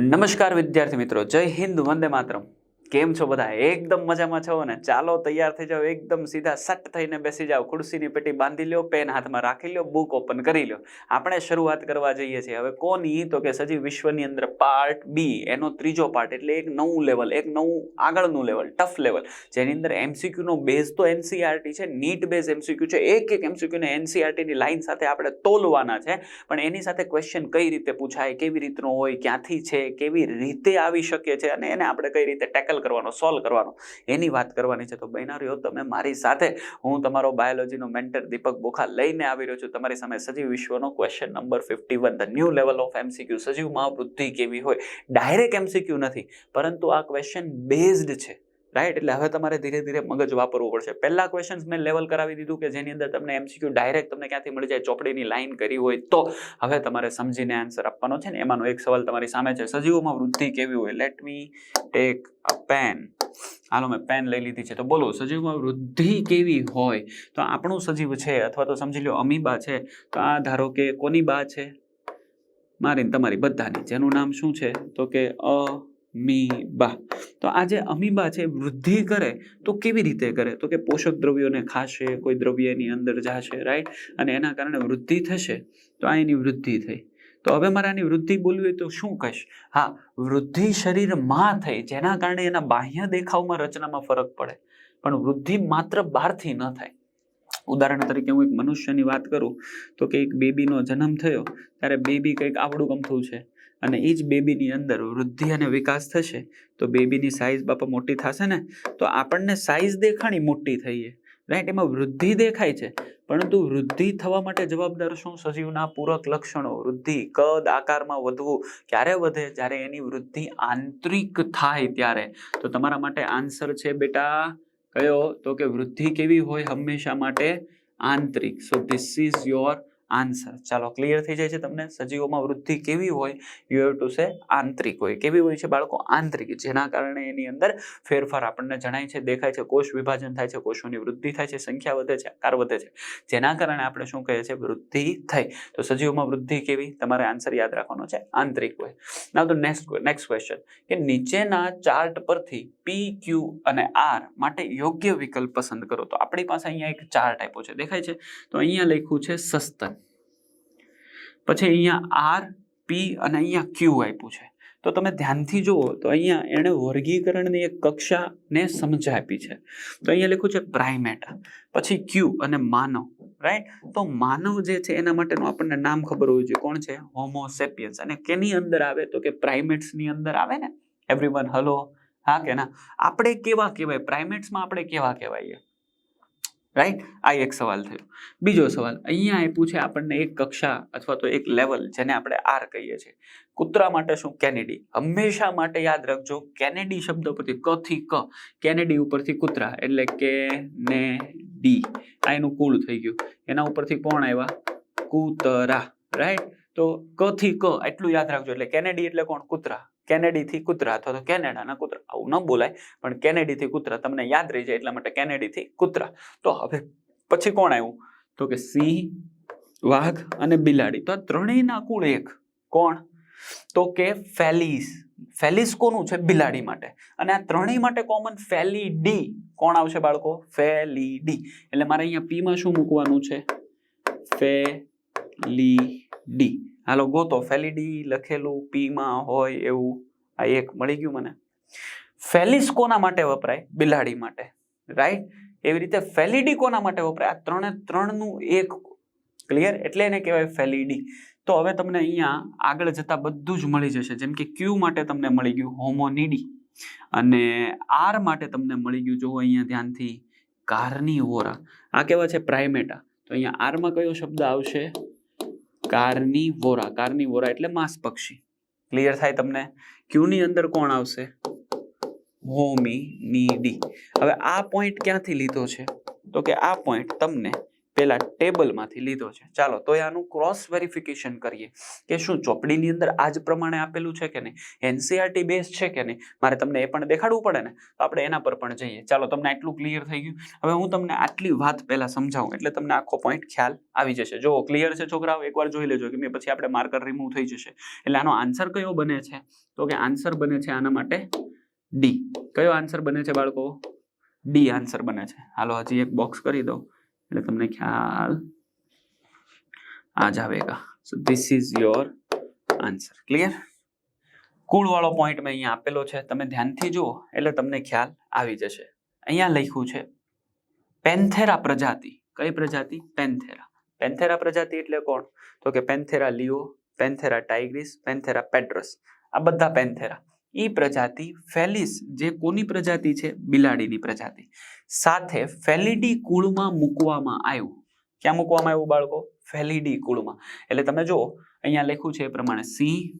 નમસ્કાર વિદ્યાર્થી મિત્રો જય હિન્દ વંદે માતરમ. કેમ છો બધા? એકદમ મજામાં છો ને? ચાલો, તૈયાર થઈ જાઓ. એકદમ સીધા સટ થઈને બેસી જાઓ. ખુરશીની પેટી બાંધી લો પેન હાથમાં રાખી લ્યો, બુક ઓપન કરી લ્યો. આપણે શરૂઆત કરવા જઈએ છીએ. હવે કોની? તો કે સજી વિશ્વની અંદર પાર્ટ બી એનો ત્રીજો પાર્ટ એટલે એક નવું લેવલ એક નવું આગળનું લેવલ ટફ લેવલ જેની અંદર એમસીક્યુનો બેઝ તો એનસીઆરટી છે. નીટ બેઝ એમસીક્યુ છે. એક એક એમસીક્યુને એનસીઆરટીની લાઇન સાથે આપણે તોલવાના છે. પણ એની સાથે ક્વેશ્ચન કઈ રીતે પૂછાય, કેવી રીતનો હોય, ક્યાંથી છે, કેવી રીતે આવી શકે છે, અને એને આપણે કઈ રીતે ટેકલ કરવાનો સોલ્વ કરવાનો. એની વાત કરવાની છે તો બહેનારીઓ, તમે મારી સાથે, હું તમારો બાયોલોજીનો મેન્ટર દીપક બોખા લઈને આવી રહ્યો છું. તમારી સામે સજીવ વિશ્વનો question number fifty one the new level of MCQ સજીવમાં વૃદ્ધિ કેવી હોય? ડાયરેક્ટ એમસીક્યુ નથી, પરંતુ આ ક્વેશ્ચન બેઝડ છે. રાઈટ એટલે હવે તમારે ધીરે ધીરે મગજ વાપરવું પડશે. પહેલા ક્વેશ્ચન્સ મેં લેવલ કરાવી દીધું કે જેની અંદર તમને એમસીક્યુ ડાયરેક્ટ તમને ક્યાંથી મળી જાય, ચોપડીની લાઈન કરી હોય તો હવે તમારે સમજીને આન્સર આપવાનો છે ને. એમાંનો એક સવાલ તમારી સામે છે. સજીવોમાં વૃદ્ધિ કેવી હોય? Let me take a pen હાલો, મેં પેન લઈ લીધી છે. તો બોલો, સજીવમાં વૃદ્ધિ કેવી હોય? તો આપણું સજીવ છે અથવા તો સમજી લો અમીબા છે. તો આ ધારો કે કોની બા છે? મારી તમારી બધાની. જેનું નામ શું છે? તો કે અમીબા તો આ જે અમીબા છે, વૃદ્ધિ કરે તો કેવી રીતે કરે? તો કે પોષક દ્રવ્યોને ખાશે, કોઈ દ્રવ્ય એની અંદર જશે રાઈટ અને એના કારણે વૃદ્ધિ થશે. તો આ એની વૃદ્ધિ થઈ. તો હવે મારે આની વૃદ્ધિ બોલવી હોય તો શું કહીશ? હા, વૃદ્ધિ શરીરમાં થઈ, જેના કારણે એના બાહ્ય દેખાવમાં રચનામાં ફરક પડે. પણ વૃદ્ધિ માત્ર બહારથી ન થાય. ઉદાહરણ તરીકે હું એક મનુષ્યની વાત કરું, તો કે એક બેબીનો જન્મ થયો, ત્યારે બેબી કંઈક આવડું ગમતું છે. અને એ જ બેબીની અંદર વૃદ્ધિ અને વિકાસ થશે, તો બેબીની સાઇઝ બાપા મોટી થશે ને, તો આપણને સાઇઝ દેખાણી મોટી થઈએ. રાઈટ એમાં વૃદ્ધિ દેખાય છે. પરંતુ વૃદ્ધિ થવા માટે જવાબદાર શું? સજીવના પૂરક લક્ષણો, વૃદ્ધિ, કદ, આકારમાં વધવું, ક્યારે વધે? જ્યારે એની વૃદ્ધિ આંતરિક થાય ત્યારે. તો તમારા માટે આન્સર છે બેટા, કયો? તો કે વૃદ્ધિ કેવી હોય હંમેશા માટે? આંતરિક. So this is your answer. ચાલો ક્લિયર થઈ જાય છે તમને? સજીવોમાં વૃદ્ધિ કેવી હોય? યુ હેવ ટુ સે આંતરિક હોય. કેવી હોય છે બાળકો? આંતરિક, જેના કારણે એની અંદર ફેરફાર આપણને જણાય છે, દેખાય છે, કોષ વિભાજન થાય છે, કોષોની વૃદ્ધિ થાય છે, સંખ્યા વધે છે, આકાર વધે છે. જેના કારણે આપણે શું કહીએ છીએ? વૃદ્ધિ થઈ. તો સજીવોમાં વૃદ્ધિ કેવી? તમારે આન્સર યાદ રાખવાનો છે. આંતરિક હોય. ના તો નેક્સ્ટ નેક્સ્ટ ક્વેશ્ચન કે નીચેના ચાર્ટ પરથી પી ક્યુ અને આર માટે યોગ્ય વિકલ્પ પસંદ કરો. તો આપણી પાસે અહીંયા એક ચાર્ટ આપ્યો છે. દેખાય છે? તો અહીંયા લખ્યું છે સસ્તન. પછી અહીંયા આર પી અને અહીંયા ક્યુ આપ્યું છે. તો તમે ધ્યાનથી જુઓ તો અહીંયા એણે વર્ગીકરણની એક કક્ષાને સમજ આપી છે. તો અહીંયા લખ્યું છે પ્રાઇમેટા પછી ક્યુ અને માનવ રાઈટ તો માનવ જે છે એના માટેનું આપણને નામ ખબર હોવી જોઈએ. કોણ છે? હોમોસેપિયન્સ અને કેની અંદર આવે? તો કે પ્રાઇમેટ્સની અંદર આવે ને? એવરીવન હલો હા કે ના? આપણે કેવા કહેવાય? પ્રાઇમેટ્સમાં આપણે કેવા કહેવાય રાઈટ આ એક સવાલ થયો. બીજો સવાલ, અહીંયા આપ્યું છે આપણને એક કક્ષા અથવા તો એક લેવલ જેને આપણે આર કહીએ છીએ. કૂતરા માટે શું? કેનેડી હંમેશા માટે યાદ રાખજો કેનેડી શબ્દ પરથી ક થી ક કેનેડી ઉપરથી કૂતરા, એટલે કે ને ડી. આ એનું કુળ થઈ ગયું. એના ઉપરથી કોણ આવ્યા? કૂતરા. રાઈટ તો ક થી ક, એટલું યાદ રાખજો. એટલે કેનેડી એટલે કોણ? કૂતરા. કેનેડી થી કૂતરા અથવા તો કેનેડાના કૂતરા. આવું ન બોલાય, પણ કેનેડીથી કૂતરા તમને યાદ રહી જાય એટલા માટે કેનેડીથી કૂતરા. તો હવે પછી કોણ આવ્યું? તો કે સિંહ, વાઘ અને બિલાડી. તો આ ત્રણેયના કુળ એક. કોણ? તો કે ફેલિસ. ફેલિસ કોનું છે? બિલાડી માટે. અને આ ત્રણેય માટે કોમન ફેલી ડી કોણ આવશે બાળકો? ફેલીડી. એટલે મારે અહીંયા પીમાં શું મૂકવાનું છે? ફેલીડી. હાલો ગોતો ફેલિડી લખેલું પીમાં હોય એવું, આ એક મળી ગયું મને. ફેલિસ કોના માટે વપરાય, બિલાડી માટે રાઈટ એવી રીતે ફેલિડી કોના માટે વપરાય, આ ત્રણે ત્રણનું એક ક્લિયર એટલે એને કહેવાય ફેલિડી તો હવે તમને અહીંયા આગળ જતા બધું જ મળી જશે, જેમ કે ક્યુ માટે તમને મળી ગયું હોમોનીડી અને આર માટે તમને મળી ગયું જો અહીંયા ધ્યાનથી કાર્નિવોરા આ કેવા છે? પ્રાઇમેટા તો અહીંયા આરમાં કયો શબ્દ આવશે? કાર્નિવોરા કાર્નિવોરા એટલે માંસ પક્ષી. ક્લિયર થાય તમને? ક્યુની અંદર કોણ આવશે? હોમી નીડી હવે આ પોઈન્ટ ક્યાંથી લીધો છે? તો કે આ પોઈન્ટ તમને પેલા ટેબલમાંથી લીધો છે. ચાલો, તો આનું ક્રોસ વેરિફિકેશન કરીએ કે શું ચોપડીની અંદર આ જ પ્રમાણે આપેલું છે કે નહીં? એનસીઆરટી બેઝ છે કે નહીં? મારે તમને એ પણ દેખાડવું પડે ને? તો આપણે એના પર પણ જઈએ. ચાલો, તમને આટલું ક્લિયર થઈ ગયું. હવે હું તમને આટલી વાત પહેલા સમજાવું, એટલે તમને આખો પોઈન્ટ ખ્યાલ આવી જશે. જો ક્લિયર છે છોકરાઓ? એકવાર જોઈ લેજો કે મેં પછી આપણે માર્કર રિમૂવ થઈ જશે. એટલે આનો આન્સર કયો બને છે? તો કે આન્સર બને છે આના માટે ડી કયો આન્સર બને છે બાળકો? ડી આન્સર બને છે. હાલો, હજી એક બોક્સ કરી દો એટલે તમને ખ્યાલ આ આવેગા. So this is your answer clear કુળવાળો point મેં અહીંયા આપેલો છે. તમે ધ્યાનથી જુઓ, એટલે તમને ખ્યાલ આવી જશે. અહીંયા લખ્યું છે, પેન્થેરા પ્રજાતિ. કઈ પ્રજાતિ? પેન્થેરા. પેન્થેરા પ્રજાતિ એટલે કોણ? તો કે પેન્થેરા લિયો, પેન્થેરા ટાઇગ્રીસ, પેન્થેરા પેટ્રસ. આ બધા પેન્થેરા. ઈ પ્રજાતિ ફેલિસ, જે કોની પ્રજાતિ છે? બિલાડીની પ્રજાતિ. સાથે ફેલિડી કુળમાં મૂકવામાં આવ્યું. ક્યાં મૂકવામાં આવ્યું બાળકો? ફેલિડી કુળમાં. એટલે તમે જુઓ, અહીંયા લખ્યું છે એ પ્રમાણે સિંહ,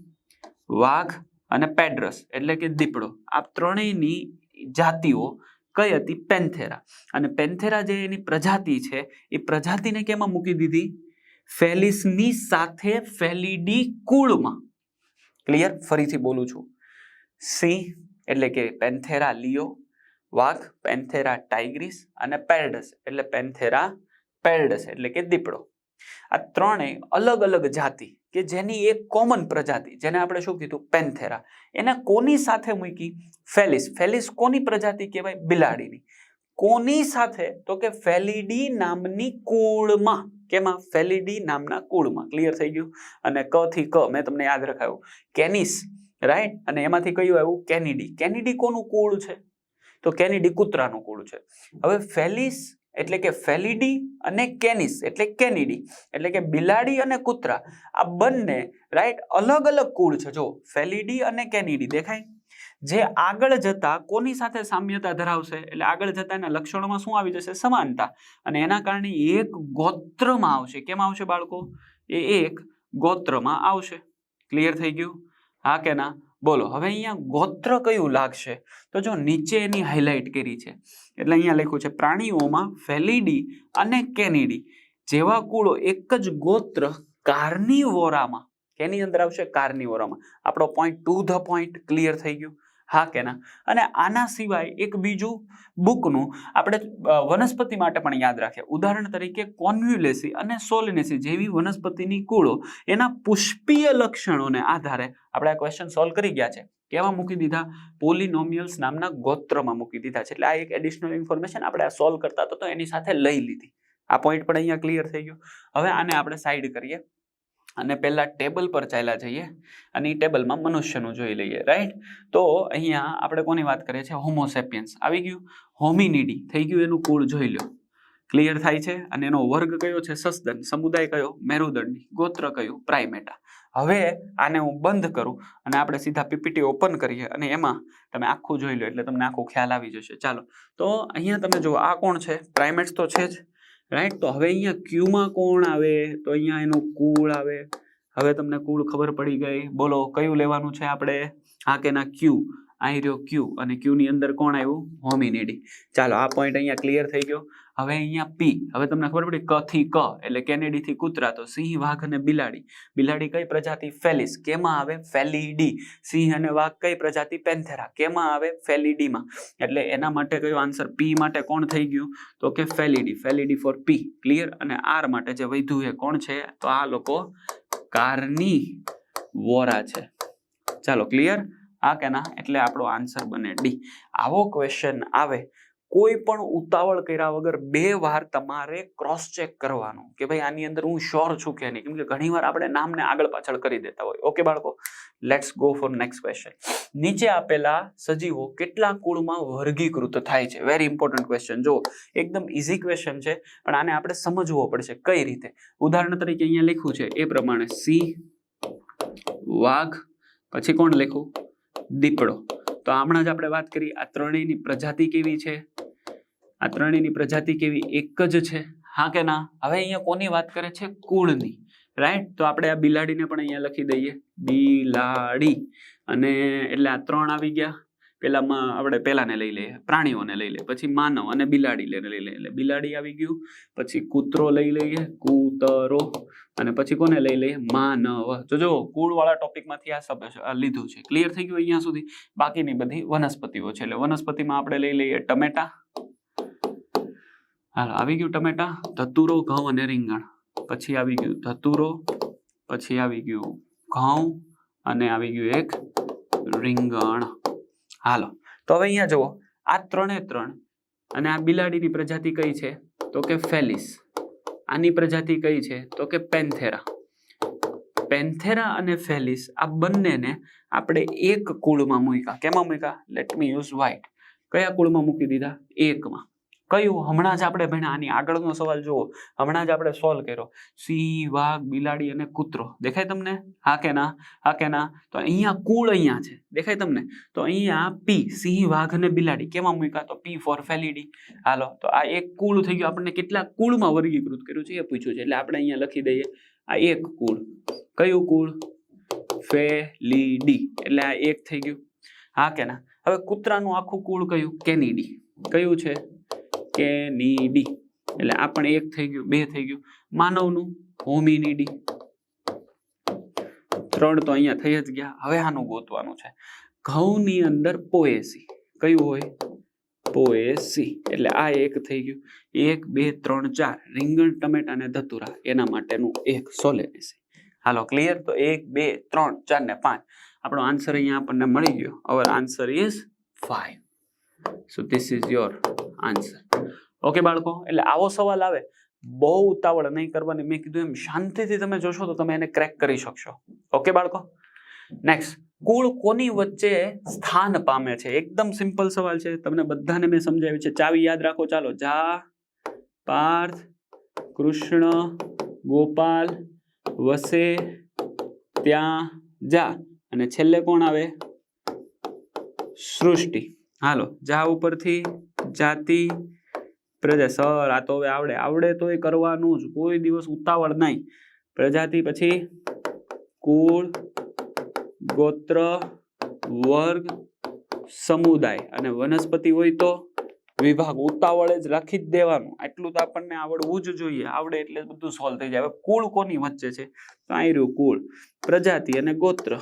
વાઘ અને પેડ્રસ, એટલે કે દીપડો. આ ત્રણેયની જાતિઓ કઈ હતી? પેન્થેરા. અને પેન્થેરા જે એની પ્રજાતિ છે, એ પ્રજાતિને કેમાં મૂકી દીધી? ફેલિસની સાથે ફેલિડી કુળમાં. ક્લિયર? ફરીથી બોલું છું. સિંહ એટલે કે પેન્થેરા લિયો, વાઘ, પેન્થેરા ટાઇગ્રીસ અને પેરડસ એટલે પેન્થેરા પેરડસ એટલે કે દીપડો. આ ત્રણેય અલગ અલગ જાતિ કે જેની એક કોમન પ્રજાતિ, જેને આપણે શું કીધું? પેન્થેરા. એને કોની સાથે મૂકી? ફેલિસ. ફેલિસ કોની પ્રજાતિ કહેવાય? બિલાડીની. કોની સાથે? તો કે ફેલિડી નામની કુળમાં. કેમાં ફેલિડી નામના કુળમાં. ક્લિયર થઈ ગયું? અને ક થી ક, મેં તમને યાદ રખાયું. કેનિસ. રાઈટ અને એમાંથી કયું આવ્યું? કેનેડી કેનેડી કોનું કુળ છે? તો કેનેડી કૂતરાનું કુળ છે. હવે ફેલિસ એટલે કે ફેલિડી અને કેનિસ એટલે કેનેડી એટલે કે બિલાડી અને કૂતરા. આ બંને રાઈટ અલગ અલગ કુળ છે. જો ફેલિડી અને કેનેડી દેખાય? જે આગળ જતા કોની સાથે સામ્યતા ધરાવશે? એટલે આગળ જતા એના લક્ષણોમાં શું આવી જશે? સમાનતા. અને એના કારણે એક ગોત્રમાં આવશે. કેમ આવશે બાળકો? એ એક ગોત્રમાં આવશે. ક્લિયર થઈ ગયું? હા કે ના? બોલો, હવે અહીંયા ગોત્ર કયું લાગશે? તો જો નીચે એની હાઇલાઇટ કરી છે. એટલે અહીંયા લખ્યું છે, પ્રાણીઓમાં ફેલિડી અને કેનિડી. જેવા કુળો એક જ ગોત્ર કાર્નિવોરામાં. કેની અંદર આવશે? કાર્નિવોરામાં. આપણો point to the point clear થઈ ગયું. હા કે ના? અને આના સિવાય એક બીજું બુકનું આપણે વનસ્પતિ માટે પણ યાદ રાખીએ. ઉદાહરણ તરીકે કોન્વ્યુલેસી અને સોલિનેસી જેવી વનસ્પતિની કુળો, એના પુષ્પીય લક્ષણોને આધારે આપણે આ ક્વેશ્ચન સોલ્વ કરી ગયા છે. કેવા મૂકી દીધા? પોલિનોમિયલ્સ નામના ગોત્રમાં મૂકી દીધા છે. એટલે આ એક એડિશનલ ઇન્ફોર્મેશન આપણે આ સોલ્વ કરતા હતા તો એની સાથે લઈ લીધી. આ પોઈન્ટ પણ અહીંયા ક્લિયર થઈ ગયો. હવે આને આપણે સાઈડ કરીએ. અને પહેલાં ટેબલ પર ચાલ્યા જઈએ અને એ ટેબલમાં મનુષ્યનું જોઈ લઈએ રાઈટ તો અહીંયા આપણે કોની વાત કરીએ છીએ? હોમોસેપિયન્સ આવી ગયું? હોમિનિડી થઈ ગયું એનું કુળ જોઈ લો ક્લિયર થાય છે? અને એનો વર્ગ કયો છે? સસદન સમુદાય કયો? મેરુદંડી. ગોત્ર કયું? પ્રાઇમેટા હવે આને હું બંધ કરું અને આપણે સીધા પીપીટી ઓપન કરીએ અને એમાં તમે આખું જોઈ લો એટલે તમને આખો ખ્યાલ આવી જશે. ચાલો. તો અહીંયા તમે જુઓ, આ કોણ છે? પ્રાઇમેટ્સ તો છે જ. રાઈટ તો હવે અહીંયા ક્યુમાં કોણ આવે? તો અહીંયા એનું કુળ આવે. હવે તમને કુળ ખબર પડી ગઈ. બોલો, કયું લેવાનું છે આપણે? હા કે ના? ક્યુ. અહીં રહ્યો ક્યુ અને ક્યુની અંદર કોણ આવ્યું? હોમિનિડી. ચાલો, આ પોઈન્ટ અહીંયા ક્લિયર થઈ ગયો. હવે અહીંયા પી. હવે તમને ખબર પડી ક થી ક એટલે કેનેડી થી કૂતરા તો સિંહ, વાઘ અને બિલાડી. બિલાડી કઈ પ્રજાતિ? ફેલિસ. કેમાં આવે? ફેલિડી. સિંહ અને વાઘ કઈ પ્રજાતિ? પેન્થેરા. કેમાં આવે? ફેલિડીમાં. એટલે એના માટે કયો આન્સર પી માટે કોણ થઈ ગયું? તો કે Felidae. Felidae for P. Clear અને આર માટે જે વૈધુ એ કોણ છે? તો આ લોકો કારની વોરા છે. ચાલો ક્લિયર હા કે ના એટલે આપણો આન્સર બને ડી આવો ક્વેશ્ચન આવે. કોઈ પણ ઉતાવળ કર્યા વગર બે વાર તમારે ક્રોસ ચેક કરવાનું કે ભાઈ આની અંદર હું શ્યોર છું કે નહીં? કેમ કે ઘણીવાર આપણે નામને આગળ પાછળ કરી દેતા હોય. ઓકે બાળકો? Let's go for next question નીચે આપેલા સજીવો કેટલા કુળમાં વર્ગીકૃત થાય છે? વેરી ઇમ્પોર્ટન્ટ ક્વેશ્ચન જો એકદમ ઇઝી ક્વેશ્ચન છે, પણ આને આપણે સમજવો પડશે. કઈ રીતે? ઉદાહરણ તરીકે અહીંયા લખ્યું છે, એ પ્રમાણે સિંહ વાઘ, પછી કોણ લખ્યું? દીપડો. તો હમણાં જ આપણે વાત કરી, આ ત્રણેયની પ્રજાતિ કેવી છે? આ ત્રણેયની પ્રજાતિ કેવી એક જ છે? હા કે ના? હવે અહીંયા કોની વાત કરે છે? કુળની. રાઈટ તો આપણે આ બિલાડીને પણ અહીંયા લખી દઈએ. બિલાડી. અને એટલે આ ત્રણ આવી ગયા. પેલામાં આપણે પેલાને લઈ લઈએ, પ્રાણીઓને લઈ લઈએ, પછી માનવ અને બિલાડી લઈને લઈ લઈએ. બિલાડી આવી ગયું, પછી કૂતરો લઈ લઈએ, કૂતરો, અને પછી કોને લઈ લઈએ? માનવ. જોજો કુળવાળા કુળ વાળા ટોપિકમાંથી આ લીધું છે. ક્લિયર થઈ ગયું અહીંયા સુધી? બાકીની બધી વનસ્પતિઓ છે. એટલે વનસ્પતિમાં આપણે લઈ લઈએ ટમેટા. હાલ, આવી ગયું ટમેટા, ધતુરો, ઘઉં અને રીંગણ. પછી આવી ગયું ધતુરો, પછી આવી ગયું ઘઉં, અને આવી ગયું એક રીંગણ. હાલો. તો હવે અહીંયા જુઓ, આ ત્રણે ત્રણ અને આ બિલાડીની પ્રજાતિ કઈ છે? તો કે ફેલિસ. આની પ્રજાતિ કઈ છે? તો કે પેન્થેરા. પેન્થેરા અને ફેલિસ આ બંનેને આપણે એક કુળમાં મૂક્યા. કેમાં મૂક્યા? લેટ મી યુઝ વ્હાઇટ કયા કુળમાં મૂકી દીધા? એકમાં. કયું? હમણાં જ આપણે ભણ્યા. આની આગળનો સવાલ જુઓ. હમણાં જ આપણે સોલ્વ કર્યો. સિંહ વાઘ, બિલાડી અને કૂતરો. દેખાય તમને? હા કે ના? હા કે ના? તો અહીંયા કુળ અહીંયા છે. દેખાય તમને? તો અહીંયા પી સિંહ વાઘ અને બિલાડી. કેમાં મૂક્યા? તો પી ફોર ફેલિડી હાલો. તો આ એક કુળ થઈ ગયું. આપણને કેટલા કુળમાં વર્ગીકૃત કર્યું છે એ પૂછ્યું છે. એટલે આપણે અહીંયા લખી દઈએ. આ એક કુળ. કયું કુળ? ફેલિડી એટલે આ એક થઈ ગયું. હા કે ના? હવે કૂતરાનું આખું કુળ કયું? કેનીડી કયું છે? કેનીડી એટલે આ પણ એક થઈ ગયું, બે થઈ ગયું. માનવનું હોમિનીડી ત્રણ તો અહીંયા થઈ જ ગયા. હવે આનું ગોતવાનું છે. ઘઉંની અંદર પોએસી. કયું હોય? પોએસી. એટલે આ એક થઈ ગયું. એક, બે, ત્રણ, ચાર. રીંગણ, ટમેટા અને ધતુરા. એના માટેનું એક સોલેનેસી હાલો ક્લિયર તો એક, બે, ત્રણ, ચાર ને પાંચ. આપણો આન્સર અહીંયા આપણને મળી ગયો. Our answer is five so this is your answer okay બાળકો, એટલે આવો સવાલ આવે. બહુ ઉતાવળ નહીં કરવાની. મેં કીધું એમ, શાંતિથી તમે જોશો તો તમે એને ક્રેક કરી શકશો. ઓકે બાળકો? નેક્સ્ટ કુળ કોની વચ્ચે સ્થાન પામે છે? એકદમ સિમ્પલ સવાલ છે. તમને બધાને મેં સમજાવ્યું છે. ચાવી યાદ રાખો. ચાલો. જા, પાર્થ, કૃષ્ણ, ગોપાલ, વસે, ત્યાં, જા. અને છેલ્લે કોણ આવે? સૃષ્ટિ. હાલો, જા ઉપરથી, જાતિ, પ્રજા, સર, આ તો હવે આવડે. આવડે તો એ કરવાનું જ. કોઈ દિવસ ઉતાવળ નહીં. પ્રજાતિ પછી કુળ, ગોત્ર, વર્ગ, સમુદાય. અને વનસ્પતિ હોય તો વિભાગ. ઉતાવળે જ રાખી જ દેવાનું. આટલું તો આપણને આવડવું જ જોઈએ. આવડે એટલે બધું સોલ્વ થઈ જાય. હવે કુળ કોની વચ્ચે છે? તો રહ્યું કુળ. પ્રજાતિ અને ગોત્ર.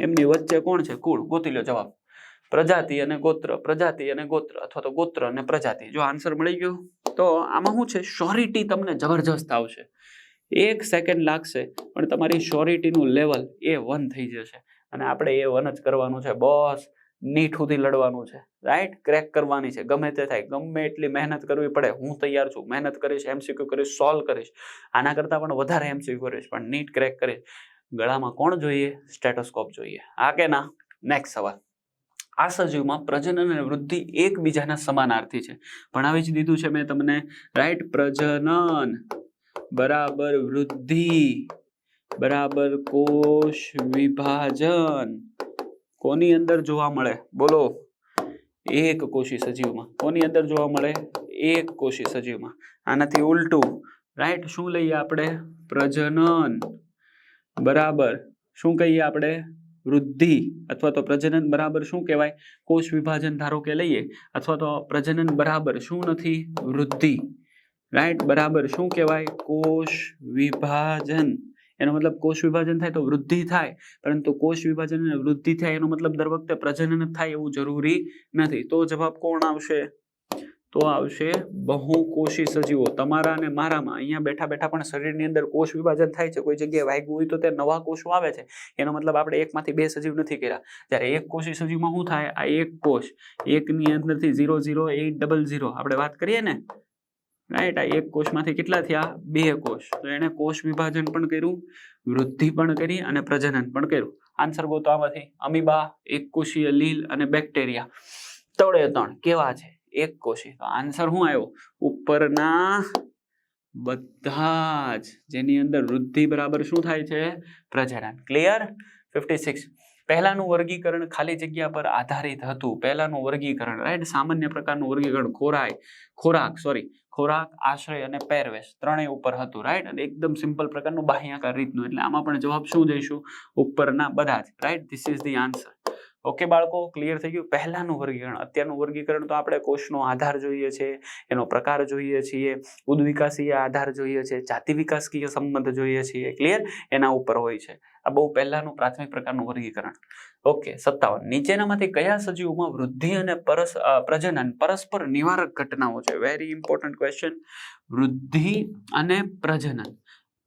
એમની વચ્ચે કોણ છે? કુળ. ગોતી લો જવાબ. પ્રજાતિ અને ગોત્ર, પ્રજાતિ અને ગોત્ર અથવા તો ગોત્ર અને પ્રજાતિ. જો આન્સર મળી ગયો, તો આમાં શું છે? શ્યોરિટી તમને જબરજસ્ત આવશે. એક સેકન્ડ લાગશે, પણ તમારી શ્યોરિટીનું લેવલ એ વન થઈ જશે. અને આપણે એ વન જ કરવાનું છે, બસ. નીટ સુધી લડવાનું છે. રાઈટ ક્રેક કરવાની છે. ગમે તે થાય. ગમે એટલી મહેનત કરવી પડે. હું તૈયાર છું. મહેનત કરીશ એમસીક્યુ કરીશ સોલ્વ કરીશ. આના કરતાં પણ વધારે એમસીક્યુ કરીશ. પણ નીટ ક્રેક કરીશ. ગળામાં કોણ જોઈએ? સ્ટેટોસ્કોપ જોઈએ. હા કે ના? નેક્સ્ટ સવાલ. આ સજીવમાં પ્રજનન અને વૃદ્ધિ એકબીજાના સમાનાર્થી છે. ભણાવી જ દીધું છે મેં તમને. રાઈટ પ્રજનન. બરાબર વૃદ્ધિ. બરાબર કોષ વિભાજન. કોની અંદર જોવા મળે? બોલો. એક કોષી સજીવમાં. કોની અંદર જોવા મળે? એક કોષી સજીવમાં. આનાથી ઉલટું. રાઈટ શું લઈએ આપણે? પ્રજનન. બરાબર. શું કહીએ આપણે? વૃદ્ધિ અથવા તો પ્રજનન બરાબર શું કહેવાય? કોષ વિભાજન ધારો કે લઈએ, અથવા તો પ્રજનન બરાબર શું નથી? વૃદ્ધિ. રાઈટ બરાબર શું કહેવાય? કોષ વિભાજન. એનો મતલબ કોષ વિભાજન થાય તો વૃદ્ધિ થાય, પરંતુ કોષ વિભાજન અને વૃદ્ધિ થાય એનો મતલબ દર વખતે પ્રજનન થાય એવું જરૂરી નથી. તો જવાબ કોણ આવશે? તો આવશે બહુકોષી સજીવો. તમારા અને મારામાં અહીંયા બેઠા બેઠા પણ શરીરની અંદર કોષ વિભાજન થાય છે. કોઈ જગ્યાએ વાગ્યું હોય તો તે નવા કોષો આવે છે. એનો મતલબ આપણે એકમાંથી બે સજીવ નથી કર્યા. જ્યારે એક કોષી સજીવમાં શું થાય? આ એક કોષ. એકની અંદરથી zero zero eight double zero. આપણે વાત કરીએ ને? રાઈટ? આ એક કોષમાંથી કેટલા થયા? બે કોષ. તો એણે કોષ વિભાજન પણ કર્યું, વૃદ્ધિ પણ કરી અને પ્રજનન પણ કર્યું. આન્સર ગોતો આમાંથી. અમીબા, એક કોષીય લીલ અને બેક્ટેરિયા. ત્રણે ત્રણ કેવા છે? એક કોષી તો આન્સર શું આવ્યો? ઉપરના બધા જ. જેની અંદર વૃદ્ધિ બરાબર શું થાય છે? પ્રજનન. ક્લિયર ફિફ્ટી સિક્સ પહેલાનું વર્ગીકરણ ખાલી જગ્યા પર આધારિત હતું. પહેલાનું વર્ગીકરણ રાઈટ સામાન્ય પ્રકારનું વર્ગીકરણ ખોરાય, ખોરાક સોરી ખોરાક, આશ્રય અને પહેરવેશ ત્રણેય ઉપર હતું રાઈટ અને એકદમ સિમ્પલ પ્રકારનું બાહ્યાકાર રીતનું. એટલે આમાં પણ જવાબ શું જઈશું? ઉપરના બધા જ right this is the answer okay બાળકો ક્લિયર થઈ ગયું? પહેલાંનું વર્ગીકરણ. અત્યારનું વર્ગીકરણ તો આપણે કોષનો આધાર જોઈએ છે, એનો પ્રકાર જોઈએ છીએ, ઉદ્વિકાસીય આધાર જોઈએ છે, જાતિ વિકાસકીય સંબંધ જોઈએ છીએ. ક્લિયર એના ઉપર હોય છે. આ બહુ પહેલાનું પ્રાથમિક પ્રકારનું વર્ગીકરણ. ઓકે સત્તાવન. નીચેનામાંથી કયા સજીવોમાં વૃદ્ધિ અને પરસ પ્રજનન, પરસ્પર નિવારક ઘટનાઓ છે? વેરી ઇમ્પોર્ટન્ટ ક્વેશ્ચન વૃદ્ધિ અને પ્રજનન.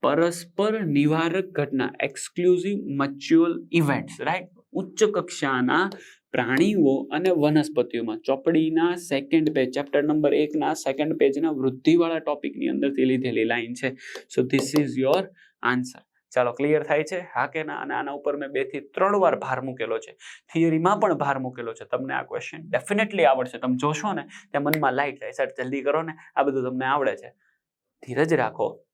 પરસ્પર નિવારક ઘટના. એક્સક્લુઝિવ મચ્યુઅલ ઇવેન્ટ્સ રાઈટ ઉચ્ચ કક્ષાના પ્રાણીઓ અને વનસ્પતિઓમાં. ચોપડીના સેકન્ડ પેજ ચેપ્ટર નંબર એકના સેકન્ડ પેજના વૃદ્ધિવાળા ટોપિકની અંદરથી લીધેલી લાઈન છે. So this is your answer ચાલો ક્લિયર થાય છે? હા કે ના? અને આના ઉપર મેં બેથી ત્રણ વાર ભાર મૂકેલો છે. થિયરીમાં પણ ભાર મૂકેલો છે. તમને આ ક્વેશ્ચન ડેફિનેટલી આવડશે. તમે જોશો ને, ત્યાં મનમાં લાઈટ થાય સર જલ્દી કરો ને. આ બધું તમને આવડે છે. ધીરજ રાખો.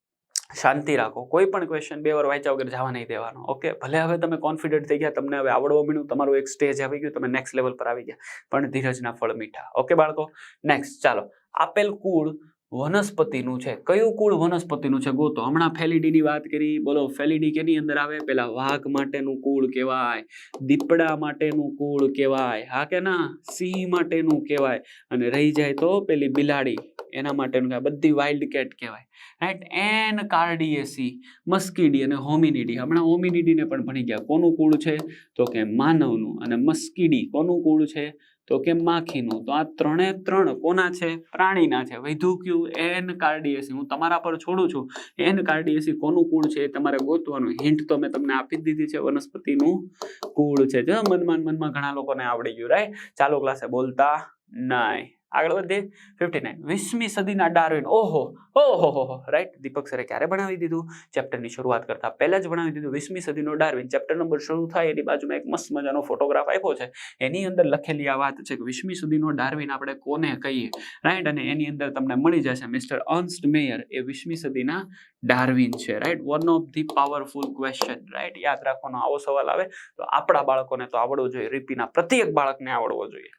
શાંતિ રાખો. કોઈ પણ ક્વેશ્ચન બે વાર વાંચ્યા વગર જવા નહીં દેવાનો. ઓકે ભલે હવે તમે કોન્ફિડન્ટ થઈ ગયા, તમને હવે આવડવા મળ્યું તમારું એક સ્ટેજ આવી ગયું, તમે નેક્સ્ટ લેવલ પર આવી ગયા. પણ ધીરજના ફળ મીઠા. ઓકે બાળકો? નેક્સ્ટ ચાલો. આપેલ કુળ વનસ્પતિનું છે. કયું કુળ વનસ્પતિનું છે ગોતો? હમણાં ફેલિડીની વાત કરી. બોલો, ફેલિડી કેની અંદર આવે? પેલા વાઘ માટેનું કુળ કહેવાય, દીપડા માટેનું કુળ કહેવાય, હા કે ના? સિંહ માટેનું કહેવાય. અને રહી જાય તો પેલી બિલાડી. એના માટેનું કહેવાય. બધી વાઇલ્ડ કેટ કહેવાય. રાઈટ એન કાર્ડિયેસી મસ્કીડી અને હોમિનિડી હમણાં હોમિનિડીને પણ ભણી ગયા. કોનું કુળ છે? તો કે માનવનું. અને મસ્કીડી કોનું કુળ છે? તો કે માખીનું. તો આ ત્રણે ત્રણ કોના છે? પ્રાણીના છે. વૈધું કયું? એન કાર્ડિયસી હું તમારા પર છોડું છું. એન કાર્ડિયસી કોનું કુળ છે? એ તમારે ગોતવાનું. હિન્ટ તો મેં તમને આપી દીધી છે. વનસ્પતિનું કુળ છે. જો મનમાં મનમાં ઘણા લોકોને આવડી ગયું. રાઈટ ચાલો ક્લાસે બોલતા નાય આગળ વધીએ ફિફ્ટી નાઇન વીસમી સદીના ડાર્વિન. ઓહો ઓહો, હો રાઈટ દીપક સરે ક્યારે ભણાવી દીધું? ચેપ્ટરની શરૂઆત કરતા પહેલા જ ભણાવી દીધું. વીસમી સદીનો ડાર્વિન. ચેપ્ટર નંબર શરૂ થાય એની બાજુમાં એક મસ્ત મજાનો ફોટોગ્રાફ આપ્યો છે. એની અંદર લખેલી આ વાત છે કે વીસમી સદીનો ડાર્વિન આપણે કોને કહીએ? રાઈટ અને એની અંદર તમને મળી જશે મિસ્ટર અન્સ્ટ મેયર એ વીસમી સદીના ડાર્વિન છે. Right one of the powerful question right યાદ રાખવાનો આવો સવાલ આવે. તો આપણા બાળકોને તો આવડવો જોઈએ. રીપીના પ્રત્યેક બાળકને આવડવો જોઈએ.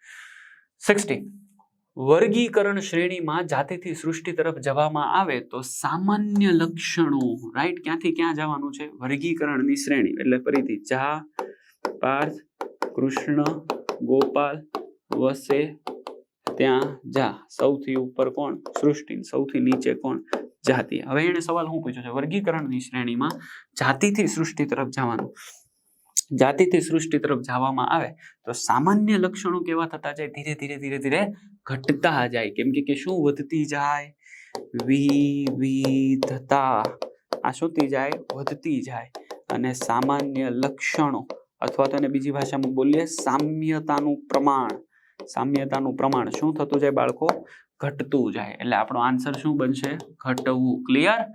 સિક્સટીન વર્ગીકરણ શ્રેણીમાં જાતિથી સૃષ્ટિ તરફ જવામાં આવે તો સામાન્ય લક્ષણો રાઈટ ક્યાંથી ક્યાં જવાનું છે? વર્ગીકરણની શ્રેણી, એટલે ફરીથી જા, પાર્થ, કૃષ્ણ, ગોપાલ, વસે, ત્યાં જા. સૌથી ઉપર કોણ? સૃષ્ટિ. સૌથી નીચે કોણ? જાતિ. હવે એને સવાલ શું પૂછ્યો છે? વર્ગીકરણની શ્રેણીમાં જાતિથી સૃષ્ટિ તરફ જવાનું. જાતિથી સૃષ્ટિ તરફ જવામાં આવે, તો સામાન્ય લક્ષણો કેવા થતા જાય? ધીરે ધીરે ધીરે ધીરે ઘટતા જાય. કેમ કે શું વધતી જાય? વિવિધતા. આ શુંતી જાય? વધતી જાય. અને સામાન્ય લક્ષણો, અથવા તો એને બીજી ભાષામાં બોલીએ, સામ્યતાનું પ્રમાણ. સામ્યતાનું પ્રમાણ. શું થતું જાય બાળકો? ઘટતું જાય. એટલે આપણો આન્સર શું બનશે? ઘટવું. ક્લિયર?